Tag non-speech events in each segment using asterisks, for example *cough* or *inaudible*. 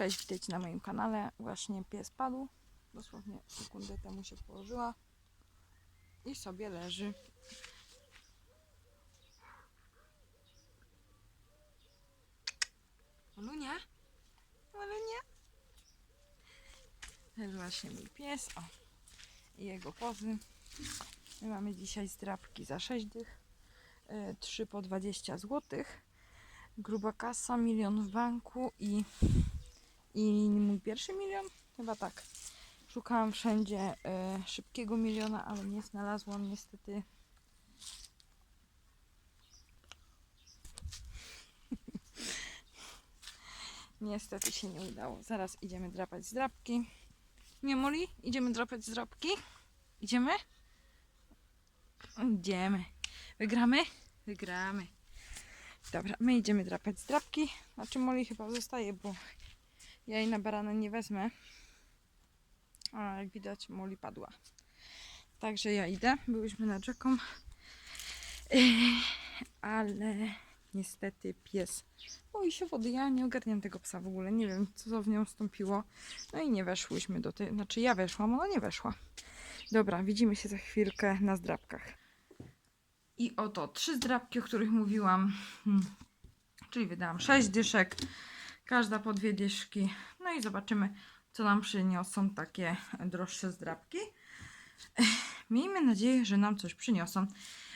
Cześć, witajcie na moim kanale. Właśnie pies padł. Dosłownie sekundę temu się położyła. I sobie leży. Olunia? Olunia? To jest właśnie mój pies. O. I jego pozy. My mamy dzisiaj zdrabki za 6 dych. 3 po 20 zł. Gruba kasa, milion w banku i i mój pierwszy milion? Chyba tak. Szukałam wszędzie e, szybkiego miliona, ale nie znalazłam niestety. *laughs* niestety się nie udało. Zaraz idziemy drapać zdrabki. Nie, Moli? Idziemy drapać zdrabki? Idziemy? Idziemy. Wygramy? Wygramy. Dobra, my idziemy drapać zdrabki. Znaczy Moli chyba zostaje, bo ja jej na barana nie wezmę. A jak widać, Moli padła. Także ja idę. Byłyśmy nad rzeką. Ale niestety pies boi się wody. Ja nie ogarniam tego psa w ogóle. Nie wiem, co w nią wstąpiło. No i nie weszłyśmy do tej... Znaczy ja weszłam, ona nie weszła. Dobra, widzimy się za chwilkę na zdrabkach. I oto trzy zdrabki, o których mówiłam. Hmm. Czyli wydałam sześć dyszek. Każda po dwie dyszki. No i zobaczymy, co nam przyniosą takie droższe zdrabki. Miejmy nadzieję, że nam coś przyniosą.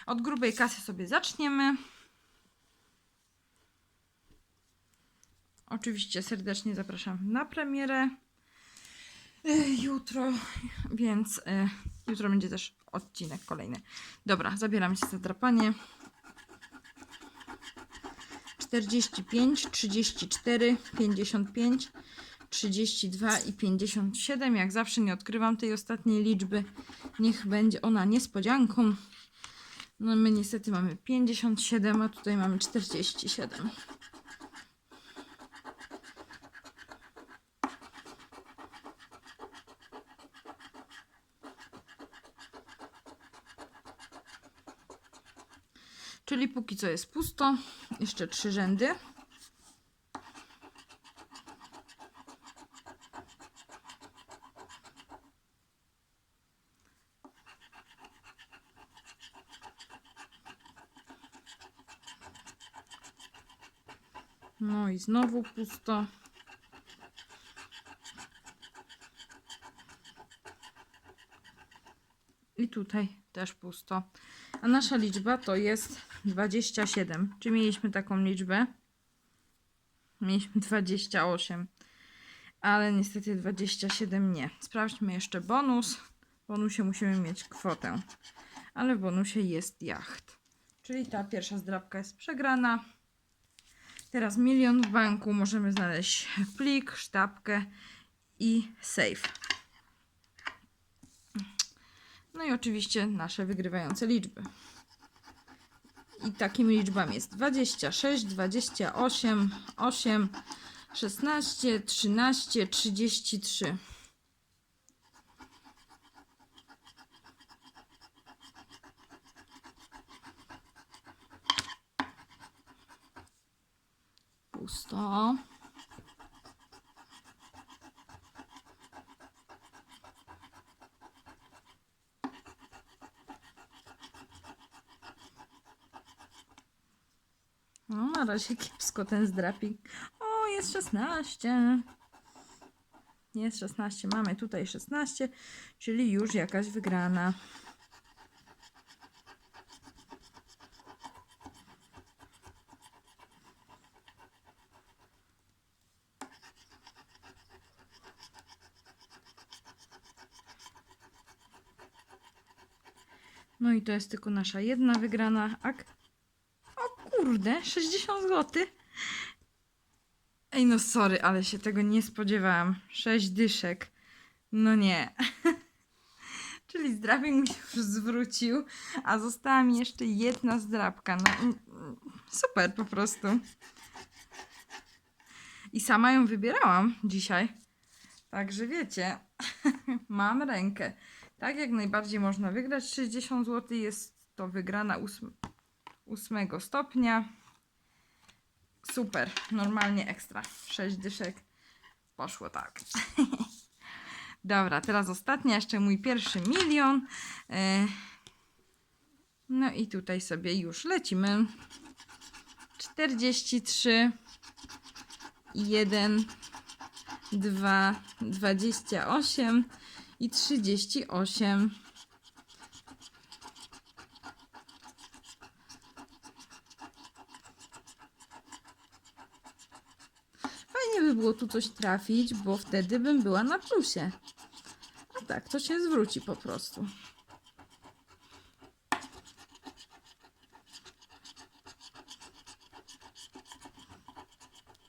Od grubej kasy sobie zaczniemy. Oczywiście serdecznie zapraszam na premierę jutro, więc jutro będzie też odcinek kolejny. Dobra, zabieram się za drapanie. 45, 34, 55, 32 i 57. Jak zawsze nie odkrywam tej ostatniej liczby. Niech będzie ona niespodzianką. No my niestety mamy 57, a tutaj mamy 47. Czyli póki co jest pusto. Jeszcze trzy rzędy. No i znowu pusto. I tutaj też pusto. A nasza liczba to jest 27. Czy mieliśmy taką liczbę? Mieliśmy 28. Ale niestety 27 nie. Sprawdźmy jeszcze bonus. W bonusie musimy mieć kwotę. Ale w bonusie jest jacht. Czyli ta pierwsza zdrabka jest przegrana. Teraz milion w banku. Możemy znaleźć plik, sztabkę i safe. No i oczywiście nasze wygrywające liczby. I takimi liczbami jest 26, 28, 8, 16, 13, 33. Pusto. No, na razie kiepsko ten zdrapik. O, jest 16. Jest 16. Mamy tutaj 16, czyli już jakaś wygrana. No i to jest tylko nasza jedna wygrana. Ak Kurde, 60 zł. Ej, no sorry, ale się tego nie spodziewałam. 6 dyszek. No nie. *laughs* Czyli zdrabek mi się już zwrócił, a została mi jeszcze jedna zdrabka. No super po prostu. I sama ją wybierałam dzisiaj. Także wiecie, *laughs* mam rękę. Tak jak najbardziej można wygrać. 60 zł jest to wygrana ósma. 8 stopnia. Super, normalnie ekstra. 6 dyszek. Poszło tak. *laughs* Dobra, teraz ostatnia, jeszcze mój pierwszy milion. E, no i tutaj sobie już lecimy. 43, 1, 2, 28 i 38. było tu coś trafić, bo wtedy bym była na plusie. A tak, to się zwróci po prostu.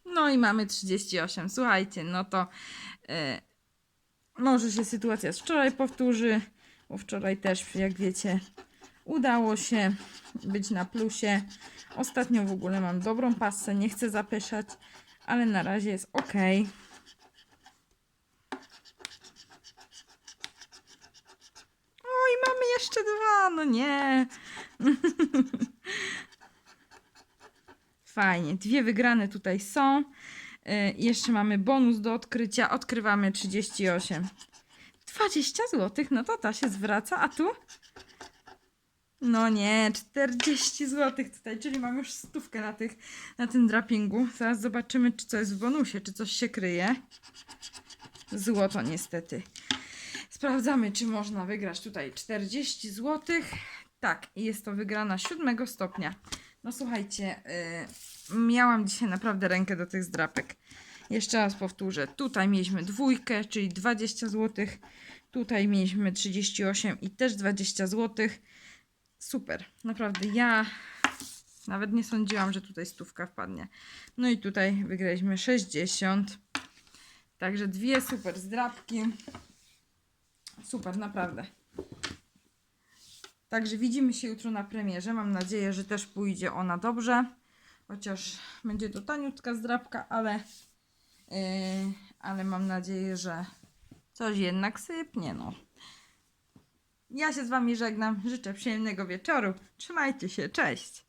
No i mamy 38. Słuchajcie, no to e, może się sytuacja z wczoraj powtórzy, bo wczoraj też, jak wiecie, udało się być na plusie. Ostatnio w ogóle mam dobrą pasę, nie chcę zapyszać, ale na razie jest ok. Oj, mamy jeszcze dwa, no nie. *laughs* Fajnie, dwie wygrane tutaj są. Y, jeszcze mamy bonus do odkrycia. Odkrywamy 38. 20 zł, no to ta się zwraca, a tu? No nie, 40 zł tutaj, czyli mam już stówkę na, tych, na tym drapingu. Zaraz zobaczymy, czy co jest w bonusie, czy coś się kryje. Złoto niestety. Sprawdzamy, czy można wygrać tutaj 40 zł. Tak, jest to wygrana 7 stopnia. No słuchajcie, yy, miałam dzisiaj naprawdę rękę do tych zdrapek. Jeszcze raz powtórzę. Tutaj mieliśmy dwójkę, czyli 20 zł. Tutaj mieliśmy 38 i też 20 zł. Super, naprawdę ja nawet nie sądziłam, że tutaj stówka wpadnie. No i tutaj wygraliśmy 60. Także dwie super zdrapki. Super, naprawdę. Także widzimy się jutro na premierze. Mam nadzieję, że też pójdzie ona dobrze. Chociaż będzie to taniutka zdrapka, ale, yy, ale mam nadzieję, że coś jednak sypnie. No. Ja się z Wami żegnam. Życzę przyjemnego wieczoru. Trzymajcie się. Cześć.